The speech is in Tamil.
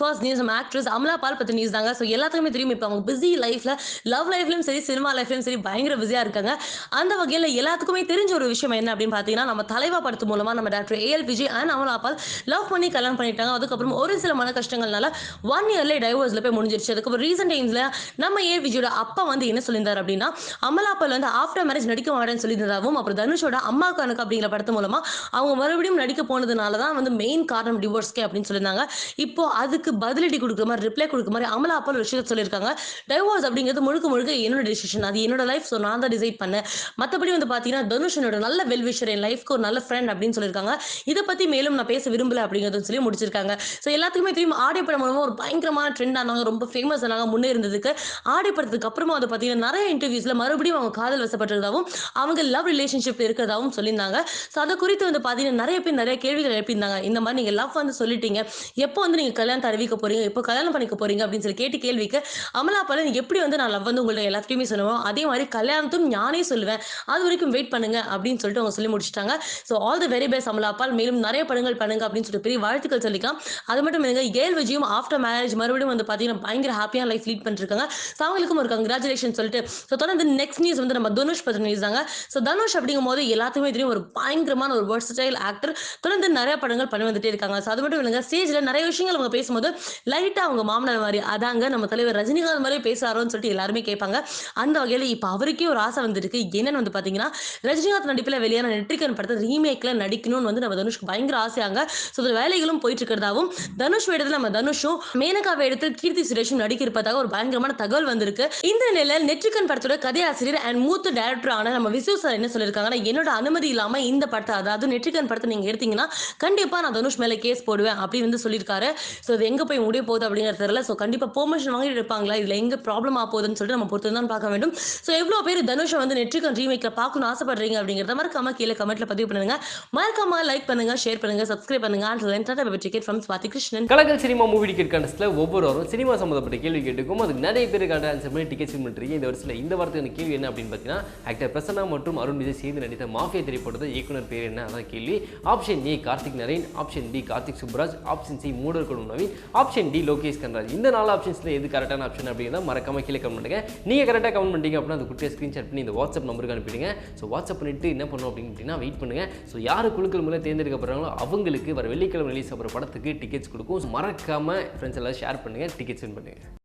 ஃபர்ஸ்ட் நியூஸ் நம்ம ஆக்ட்ரஸ் அமலா பால் பற்றி நியூஸ் தாங்க. ஸோ எல்லாத்துக்குமே தெரியும் இப்போ அவங்க பிஸி லைஃப்பில் லவ் லைஃப்லையும் சரி சினிமா லைஃப்லையும் சரி பயங்கர பிஸியாக இருக்காங்க. அந்த வகையில் எல்லாத்துக்குமே தெரிஞ்ச ஒரு விஷயம் என்ன அப்படின்னு பார்த்தீங்கன்னா நம்ம தலைவா படத்து மூலமாக நம்ம doctor AL Vijay and Amala Paul love பண்ணி கல்யாணம் பண்ணிட்டாங்க. அதுக்கப்புறம் ஒரு சில மன கஷ்டங்கள்னால ஒன் இயர்லேயே டைவர்ஸில் போய் முடிஞ்சிருச்சு. அதுக்கப்புறம் ரீசெண்ட் டைம்ஸில் நம்ம ஏ விஜயோட அப்பா வந்து என்ன சொல்லியிருந்தார் அப்படின்னா அமலா பால் வந்து ஆஃப்டர் மேரேஜ் நடிக்க மாட்டேன்னு சொல்லியிருந்ததாகவும் அப்புறம் தனுஷோட அம்மா கணக்கு அப்படிங்கிற படத்து மூலமாக அவங்க மறுபடியும் நடிக்க போனதுனால தான் வந்து மெயின் காரணம் டிவோர்ஸ்க்கே அப்படின்னு சொல்லியிருந்தாங்க. இப்போ அதுக்கு பதிலடி கொடுக்குற மாதிரி ரிப்ளை கொடுக்குற மாதிரி அமலா அப்பா ஒரு விஷயத்த சொல்லியிருக்காங்க. டைவோர்ஸ் அப்படிங்கிறது முழுக்க முழுக்க என்னோட டிசிஷன் அது என்னோட லைஃப் ஸோ நான் தான் டிசைட் பண்ணேன். மற்றபடி வந்து பார்த்தீங்கன்னா தனுஷனோட நல்ல வெல்விஷர் என் லைஃப்க்கு ஒரு நல்ல ஃப்ரெண்ட் அப்படின்னு சொல்லியிருக்காங்க. இதை பற்றி மேலும் நான் பேச விரும்பல அப்படிங்கிறதும் சொல்லி முடிச்சிருக்காங்க. ஸோ எல்லாத்துக்குமே தெரியும் ஆடிய படம் மூலமாக ஒரு பயங்கரமான ட்ரெண்ட் ஆனாங்க ரொம்ப ஃபேமஸ் ஆனாங்க முன்னே இருந்ததுக்கு. ஆடி படத்துக்கு அப்புறமா வந்து பார்த்தீங்கன்னா நிறைய இன்டர்வியூஸில் மறுபடியும் அவங்க காதல் வசப்பட்டிருந்தாவும் அவங்க லவ் ரிலேஷன்ஷிப் இருக்கிறதாவும் சொல்லியிருந்தாங்க. ஸோ அதை குறித்து வந்து பார்த்தீங்கன்னா நிறைய பேர் நிறைய கேள்விகள் எழுப்பியிருந்தாங்க. இந்த மாதிரி நீங்கள் லவ் வந்து சொல்லிட்டீங்க. எப்போ வந்து நீங்கள் கல்யாணத்தை அறிவிக்க போறீங்க? எப்போ கல்யாணம் பண்ணிக்க போறீங்க? அப்படின்னு சொல்லி கேட்டு கேள்விக்கு அமலா பாலன் எப்படி வந்து நான் லவ் வந்து உங்கள்ட்ட எல்லாத்தையுமே சொல்லுவோம் அதே மாதிரி கல்யாணத்தும் நானே சொல்லுவேன். அது வரைக்கும் வெயிட் பண்ணுங்க. அப்படின்னு சொல்லிட்டு அவங்க சொல்லி முடிச்சிட்டாங்க. So all the very best Amala Paul. மேலும் நிறைய படங்கள் பண்ணுங்க அப்படின்னு சொல்லிட்டு பெரிய வாழ்த்துக்கள் சொல்லிக்கலாம். அது மட்டும் இல்லைங்க ஏல் விஜயும் ஆஃப்டர் மேரேஜ் மறுபடியும் வந்து பார்த்தீங்கன்னா பயங்கர ஹாப்பியாக லைஃப் லீட் பண்ணிருக்காங்க. ஸோ அவங்களுக்கும் ஒரு கங்க்ராச்சுலேஷன் சொல்லிட்டு. ஸோ தொடர்ந்து நெக்ஸ்ட் நியூஸ் வந்து நம்ம தனுஷ் பற்றி நியூஸ் தாங்க. ஸோ தனுஷ் அப்படிங்கும் போது எல்லாத்துக்குமே தெரியும் ஒரு பயங்கரமான ஒரு versatile ஆக்டர் தொடர்ந்து நிறைய படங்கள் பண்ணி வந்துட்டே இருக்காங்க. ஸோ அது மட்டும் இல்லைங்க ஸ்டேஜில் நிறைய விஷயங்கள் அவங்க பேசும்போது லைட்டாக அவங்க மாமனார் மாதிரி அதாங்க நம்ம தலைவர் ரஜினிகாந்த் மாதிரி பேசுறாரோன்னு சொல்லிட்டு எல்லாருமே கேட்பாங்க. அந்த வகையில் இப்போ அவருக்கே ஒரு ஆசை வந்திருக்கு. என்னன்னு வந்து பார்த்தீங்கன்னா ரஜினிகாந்த் நடிப்பில் வெளியான நெட்ரிகன் படத்தை ரீமேக்கில் நடிக்கணும்னு வந்து நம்ம தனுஷ்க்கு பயங்கர ஆசையாங்க. ஸோ வேலைகளும் போயிட்டு இருக்கிறதாவும் தனுஷ் வேடத்தில் நம்ம தனுஷும் மேனகா வேடத்தில் கீர்த்தி சுரேஷும் நடிக்க இருப்பதாக ஒரு பயங்கரமான தகவல் வந்திருக்கு. இந்த நிலையில் நெற்றிக்கன் படத்தோட கதையாசிரியர் அண்ட் மூத்த டைரக்டர் ஆன நம்ம விசு சார் என்ன சொல்லியிருக்காங்கன்னா என்னோட அனுமதி இல்லாமல் இந்த படத்தை அதாவது நெற்றிக்கன் படத்தை நீங்கள் எடுத்தீங்கன்னா கண்டிப்பாக நான் தனுஷ் மேலே கேஸ் போடுவேன் அப்படின்னு வந்து சொல்லியிருக்காரு. ஸோ இது எங்கே போய் முடிய போகுது அப்படிங்கிறது தெரியல. ஸோ கண்டிப்பாக பெர்மிஷன் வாங்கிட்டு இருப்பாங்களா? இதில் எங்கே ப்ராப்ளம் ஆக போகுதுன்னு சொல்லிட்டு நம்ம பொறுத்து தான் பார்க்க வேண்டும். ஸோ எவ்வளோ பேர் தனுஷை வந்து நெட்ரிகன் ரீமேக்கில் பார்க்கணும் ஆசைப்படுறீங்க அப்படிங்கிறத மறக்காம கீழே கமெண்ட்ல பதிவு பண்ணுங்க. மறக்காம லைக் பண்ணுங்க ஷேர் பண்ணுங்க சப்ஸ்கிரைப் பண்ணுங்க. And ticket from Swathi Krishnan Kalakal cinema movie ticket கண்டஸ்ட்டில் ஒவ்வொரு வாரம் சினிமா சம்மந்தப்பட்ட கேள்வி கேட்டுக்கும் அதுக்கு நிறைய பேருக்கான ஆன்சர் பண்ணி டிக்கெட் வின் பண்ணுறீங்க இந்த வருஷத்தில் இந்த வாரத்துக்கு கேள்வி என்ன அப்படின்னு பார்த்தீங்கன்னா ஆக்டர் பிரசன்னா மற்றும் அருண் விஜய் சேர்ந்து நடித்த மாஃபியா திரைப்படத்தை இயக்குனர் பேர் என்ன? அதான் கேள்வி. Option A Karthik Naren. Option B Karthik Subbaraj. Option C Moodar Koodam Naveen. Option D Lokesh Kanagaraj இந்த நாலு ஆப்ஷன்ஸில் எது கரெக்டான ஆப்ஷன் அப்படிங்கிறத மறக்காம கீழே கமெண்ட் பண்ணுங்க. நீங்கள் கரெக்டாக கமெண்ட் பண்ணிட்டீங்க அப்படின்னா அது குட்டியாக ஸ்க்ரீன்ஷாட் பண்ணி இந்த வாட்ஸ்அப் நம்பருக்கு அனுப்பிடுங்க. ஸோ வாட்ஸ்அப் பண்ணிட்டு என்ன பண்ணணும் அப்படின்னு அப்படின்னா வெயிட் பண்ணுங்க. ஸோ யார் குழுக்கள் மூலம் தேர்ந்தெடுக்கப்படுறாங்களோ அவங்களுக்கு வர வெள்ளிக்கிழமை ரிலீஸ் ஆகிற படத்துக்கு டிக்கெட்ஸ் கொடுக்கும். So, மறக்காம ஃப்ரெண்ட்ஸ் எல்லாம் ஷேர் பண்ணுங்க டிக்கெட்ஸ் வின் பண்ணுங்க.